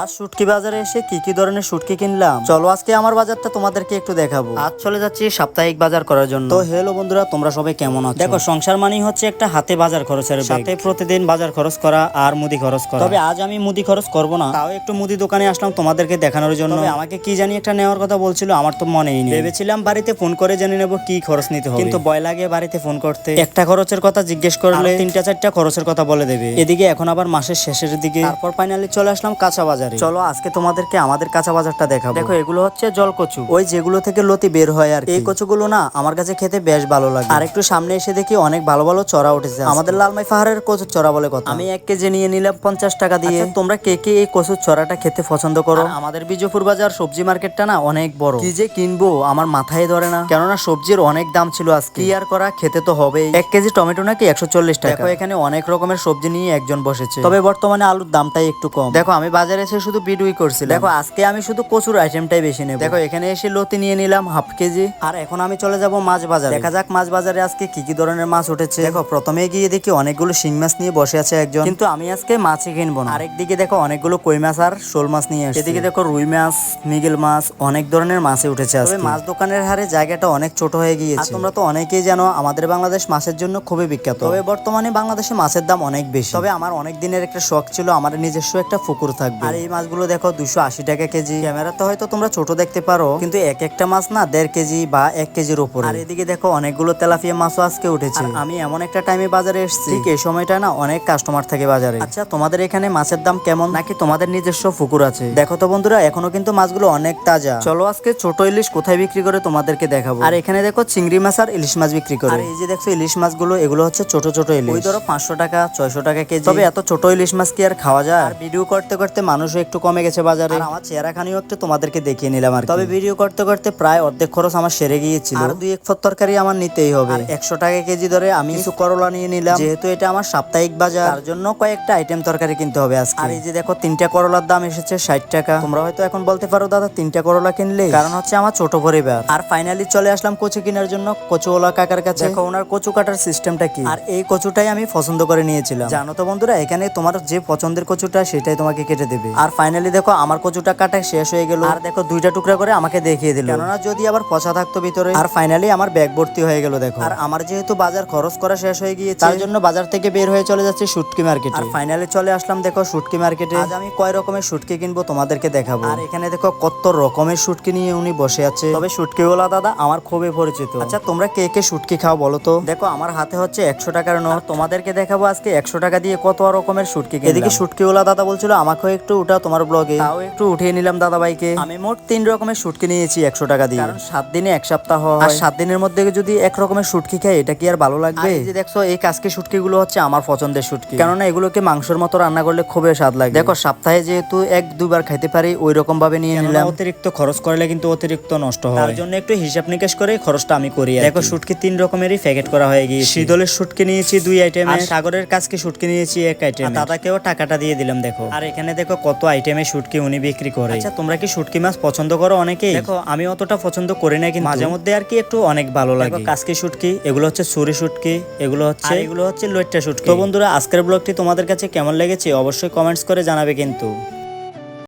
আজ শুটকি বাজারে এসে কি কি ধরনের শুটকি কিনলাম? চলো আজকে আমার বাজারটা তোমাদেরকে একটু দেখাবো। আজ চলে যাচ্ছি সাপ্তাহিক বাজার করার জন্য। তো হ্যালো বন্ধুরা তোমরা সবাই কেমন আছো? দেখো সংসার মানেই হচ্ছে একটা হাতে বাজার খরচের সাথে প্রতিদিন বাজার খরচ করা আর মুদি খরচ করা। তবে আজ আমি মুদি খরচ করব না। তাও একটু মুদি দোকানে আসলাম তোমাদেরকে দেখানোর জন্য। আমাকে কি জানি একটা নেওয়ার কথা বলছিল আমার তো মনেই নেই। ভেবেছিলাম বাড়িতে ফোন করে জেনে নেব কি খরচ নিতে হবে। কিন্তু ভয় লাগে বাড়িতে ফোন করতে। একটা খরচের কথা জিজ্ঞেস করলে তিনটা চারটা খরচের কথা বলে দেবে। এদিকে এখন আবার মাসের শেষের দিকে। তারপর ফাইনালি চলে আসলাম কাঁচা বাজারে। চলো আজকে তোমাদেরকে আমাদের কাঁচা বাজারটা দেখাবো। দেখো এগুলো হচ্ছে জলকচু। ওই যেগুলো থেকে লতি বের হয় আর কি। এই কচুগুলো না আমার কাছে খেতে বেশ ভালো লাগে। আর একটু সামনে এসে দেখি অনেক ভালো ভালো চড়া উঠেছে আমাদের লালমাই পাহাড়ের কচুর চড়া বলে কথা। আমি এক কেজি নিয়ে নিলাম পঞ্চাশ টাকা দিয়ে। তোমরা কে কে এই কচুর চড়াটা খেতে পছন্দ করো? আমাদের বিজয়পুর বাজার সবজি মার্কেটটা না অনেক বড়। কি যে কিনবো আমার মাথায় ধরে না। কেননা সবজির অনেক দাম ছিল আজকে। আর করা খেতে তো হবেই। এক কেজি টমেটো নাকি একশো চল্লিশ টাকা? দেখো এখানে অনেক রকমের সবজি নিয়ে একজন বসেছে। তবে বর্তমানে আলুর দামটাই একটু কম। দেখো আমি বাজারে এসে শুধু বিডুই করছি দেখো আজকে আমি শুধু কচুর আইটেমটাই বেশি নেব। দেখো এখানে এসে লতি নিয়ে নিলাম হাফ কেজি। আর এখন আমি চলে যাব মাছ বাজার। দেখা যাক মাছ বাজারে আজকে কি কি ধরনের মাছ উঠেছে। দেখো প্রথমে গিয়ে দেখি অনেকগুলো শিং মাছ নিয়ে বসে আছে একজন। কিন্তু আমি আজকে মাছই কিনবো না। আরেকদিকে দেখো অনেকগুলো কই মাছ আর শোল মাছ নিয়ে আসছে এদিকে দেখো রুই মাছ মিগেল মাছ অনেক ধরনের মাছে উঠেছে আজকে। মাছ দোকানের হারে জায়গাটা অনেক ছোট হয়ে গিয়েছে। আর তোমরা তো অনেকেই জানো আমাদের বাংলাদেশ মাছের জন্য খুবই বিখ্যাত। তবে বর্তমানে বাংলাদেশে মাছের দাম অনেক বেশি। তবে আমার অনেক দিনের একটা শখ ছিল আমার নিজস্ব একটা পুকুর থাকবে। আর এই মাছগুলো দেখো দুশো আশি টাকা কেজি। ক্যামেরাতে হয়তো তোমরা ছোট দেখতে পারো কিন্তু এক একটা মাছ না দেড় কেজি বা এক কেজির উপর। আর এদিকে দেখো অনেকগুলো তেলাপিয়া মাছও আজকে উঠেছে। আমি এমন একটা টাইমে বাজারে এসেছি। ঠিক এই সময়টা না অনেক কাস্টমার থাকে বাজারে। আচ্ছা তোমাদের এখানে মাছের দাম কেমন? নাকি তোমাদের নিজস্ব পুকুর আছে? দেখো তো বন্ধুরা এখনও কিন্তু মাছগুলো অনেক তাজা। চলো আজকে ছোট ইলিশ কোথায় বিক্রি করে তোমাদেরকে দেখাবো। আর এখানে দেখো চিংড়ি মাছ আর ইলিশ মাছ বিক্রি করে। আর এই যে দেখছ ইলিশ মাছগুলো এগুলো হচ্ছে ছোট ছোট ইলিশ। ওই ধরো পাঁচশো টাকা ছয়শো টাকা কেজি। তবে এত ছোট ইলিশ মাছ কি আর খাওয়া যায়? আর ভিডিও করতে করতে মানুষও একটু কমে গেছে বাজারে। আর আমার চেহারা খানিও একটু তোমাদেরকে দেখিয়ে নিলাম আর তবে ভিডিও করতে করতে প্রায় অর্ধেক খরচ আমার সেরে গিয়েছিল। আর দুই এক ফত তরকারি আমার নিতেই হবে। একশো টাকা কেজি ধরে আমি কিছু করলা নিয়ে নিলাম। যেহেতু এটা আমার সাপ্তাহিক বাজার তার জন্য কয়েকটা আইটেম তরকারি কিনতে হবে আজকে। আর এই যে দেখো তিনটা করলার দাম এসেছে ষাট টাকা। তোমরা হয়তো এখন বলতে পারো দাদা তিনটা করলা কিনলে? কারণ হচ্ছে আমার ছোট পরিবার। আর ফাইনালি চলে আসলাম কচু কেনার জন্য কচুওয়ালা কাকার কাছে। দেখো ওনার কচু কাটার সিস্টেমটা কি? আর এই কচুটাই আমি পছন্দ করে নিয়েছিলাম। জানো তো বন্ধুরা এখানে তোমার যে পছন্দের কচুটা সেটাই তোমাকে কেটে দেবে। আর ফাইনালি দেখো আমার কচুটা কাটা শেষ হয়ে গেল। আর দেখো দুইটা টুকরা করে আমাকে দেখিয়ে দিল। কেননা যদি আবার পচা থাকতো ভিতরে আর ফাইনালি আমার ব্যাগ ভর্তি হয়ে গেল দেখো। আর আমার যেহেতু বাজার খরচ করা শেষ হয়ে গিয়েছে তার জন্য বাজার থেকে বের হয়ে চলে যাচ্ছে শুটকি মার্কেট আর ফাইনালি চলে আসলাম দেখো শুটকি মার্কেটে আজ আমি কয় রকমের শুটকি কিনবো তোমাদেরকে দেখাবো। আর এখানে দেখো কত রকমের শুটকি নিয়ে উনি বসে আছে। তবে শুটকিওয়ালা দাদা আমার খুবই পরিচিত। আচ্ছা তোমরা কে কে শুটকি খাও বলো তো? দেখো আমার হাতে হচ্ছে একশো টাকার নোট। তোমাদেরকে দেখাবো আজকে একশো টাকা দিয়ে কত রকমের শুটকি এদিকে শুটকিওয়ালা দাদা বলছিল আমাকেও একটু উঠাও তোমার ব্লগে তাও একটু উঠিয়ে নিলাম দাদা ভাইকে আমি মোট তিন রকমের শুটকি নিয়েছি একশো টাকা দিয়ে। কারণ সাত দিনে এক সপ্তাহ আর সাত দিনের মধ্যে যদি এক রকমের শুটকি খাই এটা কি আর ভালো লাগবে? যে দেখছ এই কাজকে শুটকি গুলো হচ্ছে আমার পছন্দের শুটকি। কেননা এগুলোকে মাংসের মতো রান্না করলে খুবই স্বাদ লাগে। দেখো সপ্তাহে যেহেতু এক দুবার খাইতে পারি ওই রকম ভাবে নিয়ে নিলাম। অতিরিক্ত খরচ করলে কিন্তু অতিরিক্ত নষ্ট হয়। তার জন্য একটু হিসাব নিকেশ করে খরচটা আমি করি দেখো শুটকি তিন রকমেরই প্যাকেট করা হয়ে গিয়েছে। শীতলের শুটকি নিয়েছি দুই আইটেম আর সাগরের কাজকে শুটকি নিয়েছি এক আইটেম দাদাকেও টাকাটা দিয়ে দিলাম দেখো। আর এখানে দেখো কত আইটেমে শুটকি উনি বিক্রি করে। আচ্ছা তোমরা কি শুটকি মাছ পছন্দ করো অনেকেই? দেখো আমি অতটা পছন্দ করি না কিন্তু মাঝে মধ্যে আর কি একটু অনেক ভালো লাগে। কাজকি শুটকি এগুলো হচ্ছে সুরি শুটকি এগুলো হচ্ছে এগুলো হচ্ছে লইট্টা শুটকি। তো বন্ধুরা আজকের ব্লগটি তোমাদের কাছে কেমন লেগেছে অবশ্যই কমেন্টস করে জানাবে কিন্তু।